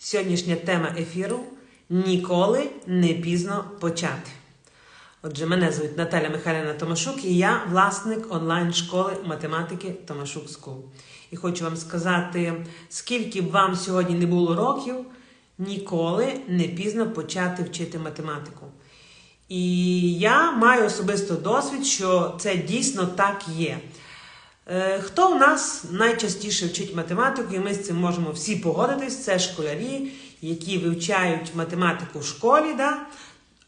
Сьогоднішня тема ефіру ніколи не пізно почати. Отже, мене звуть Наталя Михайлівна Томашук і я власник онлайн-школи математики Томашук Скул. І хочу вам сказати, скільки б вам сьогодні не було років, ніколи не пізно почати вчити математику. І я маю особисто досвід, що це дійсно так є. Е, Хто в нас найчастіше вчить математику, і ми з цим можемо всі погодитись, це школярі, які вивчають математику в школі. Да?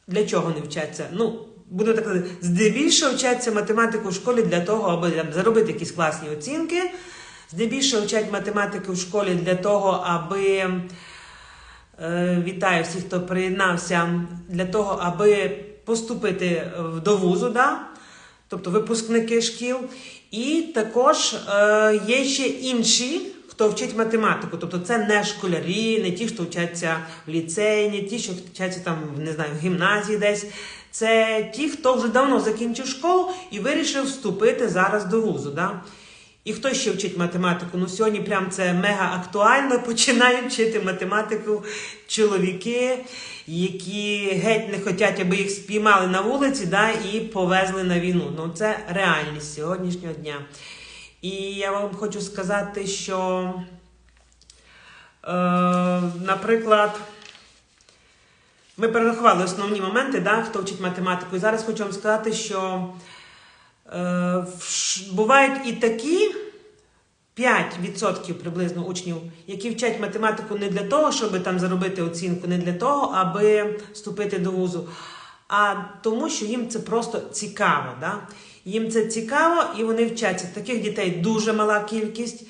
Для чого не вчаться? Ну, буду так казати, здебільшого вчаться математику в школі для того, аби там, заробити якісь класні оцінки. Здебільшого вчать математику в школі для того, аби Е, Вітаю всіх, хто приєднався для того, аби поступити до вузу, да? Тобто випускники шкіл. І також е, є ще інші, хто вчить математику. Тобто це не школярі, не ті, хто вчаться в ліцеї, не ті, що вчаться там, не знаю, в гімназії десь. Це ті, хто вже давно закінчив школу і вирішив вступити зараз до вузу. Да? І хто ще вчить математику? Ну сьогодні прям це мега актуально. Починають вчити математику чоловіки, які геть не хочуть, аби їх спіймали на вулиці, да, і повезли на війну. Ну це реальність сьогоднішнього дня. І я вам хочу сказати, що, е, наприклад, ми перерахували основні моменти, да, хто вчить математику. І зараз хочу вам сказати, що Бувають і такі 5% приблизно учнів, які вчать математику не для того, щоб там заробити оцінку, не для того, аби вступити до вузу, а тому, що їм це просто цікаво. Да? Їм це цікаво і вони вчаться. Таких дітей дуже мала кількість.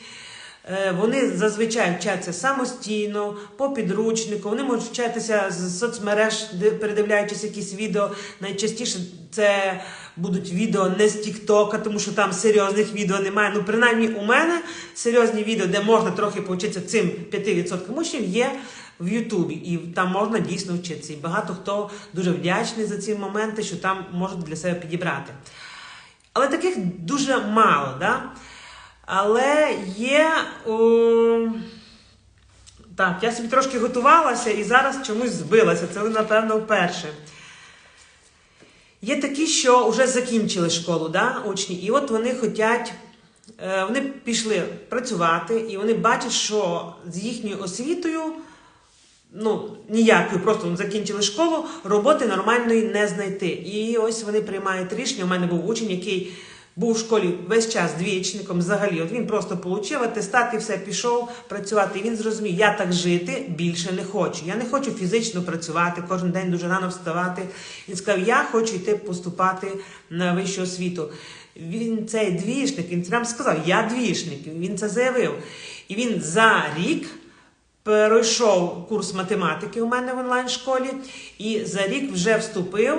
Е, Вони зазвичай вчаться самостійно, по підручнику. Вони можуть вчатися з соцмереж, передивляючись якісь відео. Найчастіше це будуть відео не з Тіктока, тому що там серйозних відео немає. Ну, принаймні, у мене серйозні відео, де можна трохи повчитися цим 5% учнів, є в Ютубі. І там можна дійсно вчитися. І багато хто дуже вдячний за ці моменти, що там можуть для себе підібрати. Але таких дуже мало, да? Але є. О... Так, я собі трошки готувалася і зараз чомусь збилася. Це напевно вперше. Є такі, що вже закінчили школу, да, учні, і от вони хочуть, е, вони пішли працювати, і вони бачать, що з їхньою освітою, ну, ніякою, просто вони закінчили школу, роботи нормальної не знайти. І ось вони приймають рішення. У мене був учень, який був в школі весь час двічником взагалі. От він просто отримав атестат і все пішов працювати. І він зрозумів, я так жити більше не хочу. Я не хочу фізично працювати, кожен день дуже рано вставати. Він сказав, я хочу йти поступати на вищу освіту. Він цей двічник, він прям сказав, я двічник. Він це заявив. І він за рік пройшов курс математики у мене в онлайн-школі, і за рік вже вступив,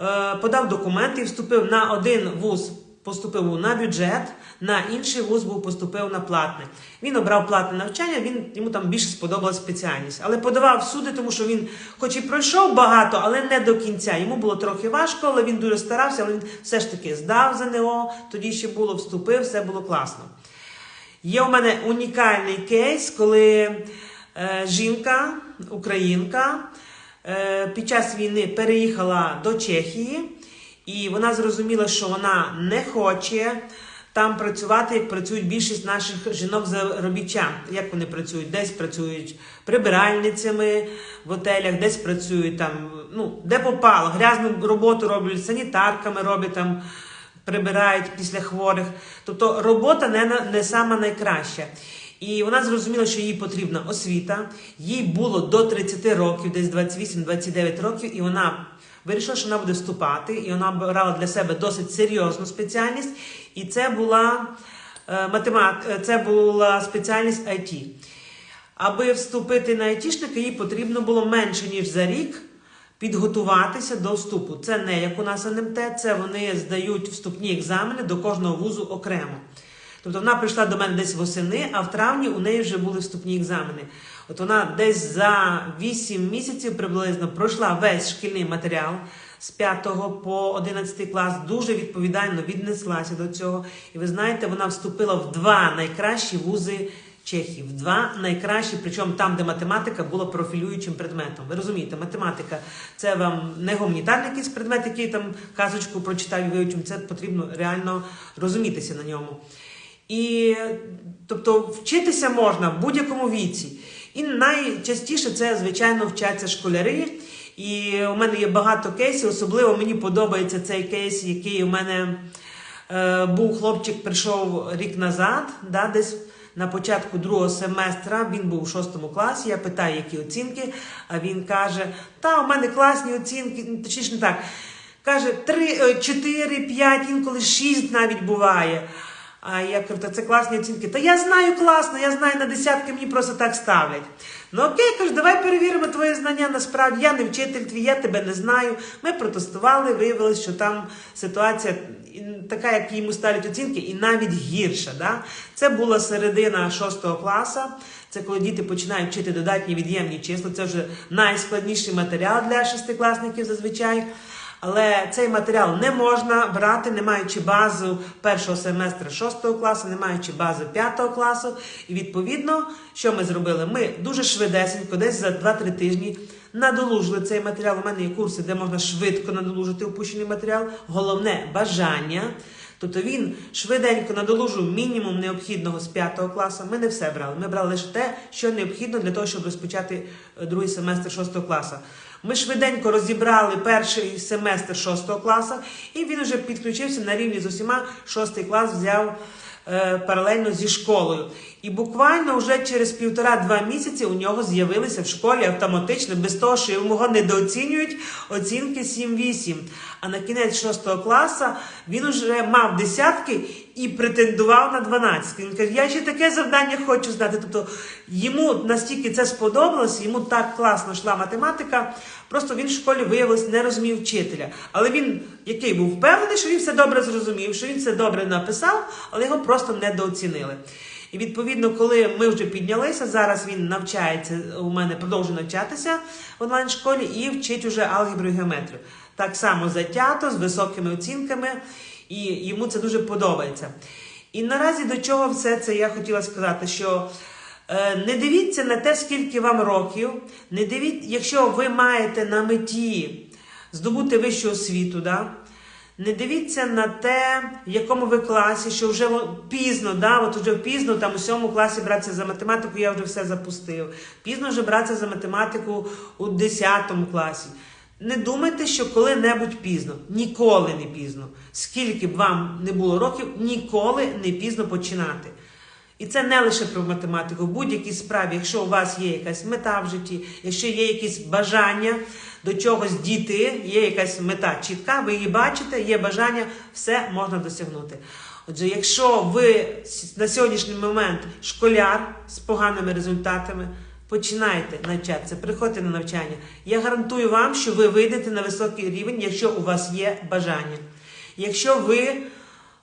е, подав документи і вступив на один вуз. Поступив на бюджет, на інший вуз був поступив на платне. Він обрав платне навчання, він йому там більше сподобалась спеціальність. Але подавав всюди, тому що він, хоч і пройшов багато, але не до кінця. Йому було трохи важко, але він дуже старався, але він все ж таки здав ЗНО, тоді ще було, вступив, все було класно. Є у мене унікальний кейс, коли е, жінка, українка, е, під час війни переїхала до Чехії, і вона зрозуміла, що вона не хоче там працювати, як працюють більшість наших жінок-заробітчан. Як вони працюють? Десь працюють прибиральницями в готелях, десь працюють там, ну, де попало, грязну роботу роблять, санітарками роблять там прибирають після хворих. Тобто робота не, не сама найкраща. І вона зрозуміла, що їй потрібна освіта. Їй було до 30 років, десь 28-29 років, і вона вирішила, що вона буде вступати, і вона обрала для себе досить серйозну спеціальність. І це була е, математ... е, це була спеціальність IT. Аби вступити на айтішника, їй потрібно було менше, ніж за рік підготуватися до вступу. Це не як у нас НМТ, це вони здають вступні екзамени до кожного вузу окремо. Тобто вона прийшла до мене десь восени, а в травні у неї вже були вступні екзамени. От вона десь за 8 місяців приблизно пройшла весь шкільний матеріал з 5 по 11 клас, дуже відповідально віднеслася до цього. І ви знаєте, вона вступила в два найкращі вузи Чехів. Два найкращі, причому там, де математика була профілюючим предметом. Ви розумієте, математика це вам не гуманітарний якийсь предмет, який там казочку прочитав і вивчив. Це потрібно реально розумітися на ньому. І тобто вчитися можна в будь-якому віці. І найчастіше це, звичайно, вчаться школяри. І у мене є багато кейсів. Особливо мені подобається цей кейс, який у мене е, був хлопчик, прийшов рік назад, да, десь на початку другого семестра. Він був у шостому класі. Я питаю, які оцінки. А він каже: Та, у мене класні оцінки, ну, точніше не так. Каже, 3, 4, 5, інколи 6 навіть буває. А я кажу, та це класні оцінки. Та я знаю класно, я знаю на десятки, мені просто так ставлять. Ну окей, кажу, давай перевіримо твої знання. Насправді я не вчитель твій, я тебе не знаю. Ми протестували, виявилось, що там ситуація така, як йому ставлять оцінки, і навіть гірша. Да? Це була середина шостого класу. Це коли діти починають вчити додатні від'ємні числа. Це вже найскладніший матеріал для шестикласників зазвичай. Але цей матеріал не можна брати, не маючи базу першого семестру шостого класу, не маючи бази п'ятого класу. І відповідно, що ми зробили? Ми дуже швидесенько, десь за 2-3 тижні, надолужили цей матеріал. У мене є курси, де можна швидко надолужити опущений матеріал. Головне бажання. Тобто він швиденько надолужив мінімум необхідного з п'ятого класу. Ми не все брали. Ми брали лише те, що необхідно для того, щоб розпочати е, другий семестр шостого класу. Ми швиденько розібрали перший семестр шостого класу, і він вже підключився на рівні з усіма. Шостий клас взяв е, паралельно зі школою. І буквально вже через півтора-два місяці у нього з'явилися в школі автоматично, без того, що його недооцінюють оцінки 7-8. А на кінець шостого класу він вже мав десятки і претендував на 12. Він каже, я ще таке завдання хочу знати. Тобто йому настільки це сподобалось, йому так класно йшла математика. Просто він в школі виявилось не розумів вчителя. Але він, який був впевнений, що він все добре зрозумів, що він все добре написав, але його просто недооцінили. І відповідно, коли ми вже піднялися, зараз він навчається у мене продовжує навчатися в онлайн-школі і вчить уже алгебру і геометрію. Так само затято, з високими оцінками, і йому це дуже подобається. І наразі до чого все це я хотіла сказати, що е, не дивіться на те, скільки вам років, не дивіться, якщо ви маєте на меті здобути вищу освіту, да? Не дивіться на те, в якому ви класі, що вже пізно, да, от вже пізно там у сьомому класі братися за математику, я вже все запустив. Пізно вже братися за математику у 10 класі. Не думайте, що коли-небудь пізно. Ніколи не пізно. Скільки б вам не було років, ніколи не пізно починати. І це не лише про математику, в будь-якій справі, якщо у вас є якась мета в житті, якщо є якісь бажання до чогось дійти, є якась мета чітка, ви її бачите, є бажання, все можна досягнути. Отже, якщо ви на сьогоднішній момент школяр з поганими результатами, починайте навчатися, приходьте на навчання. Я гарантую вам, що ви вийдете на високий рівень, якщо у вас є бажання. Якщо ви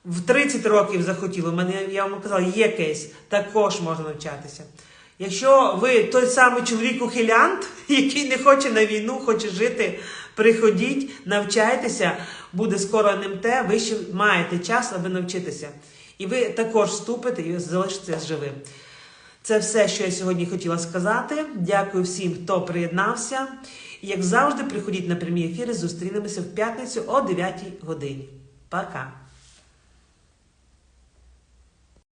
в 30 років захотіли, у мене я вам казала, є кейс, також можна навчатися. Якщо ви той самий чоловік-ухилянт, який не хоче на війну, хоче жити, приходіть, навчайтеся, буде скоро НМТ, ви ще маєте час, аби навчитися. І ви також вступите і залишитеся живим. Це все, що я сьогодні хотіла сказати. Дякую всім, хто приєднався. І як завжди, приходіть на прямі ефіри, зустрінемося в п'ятницю о 9 годині. Пока!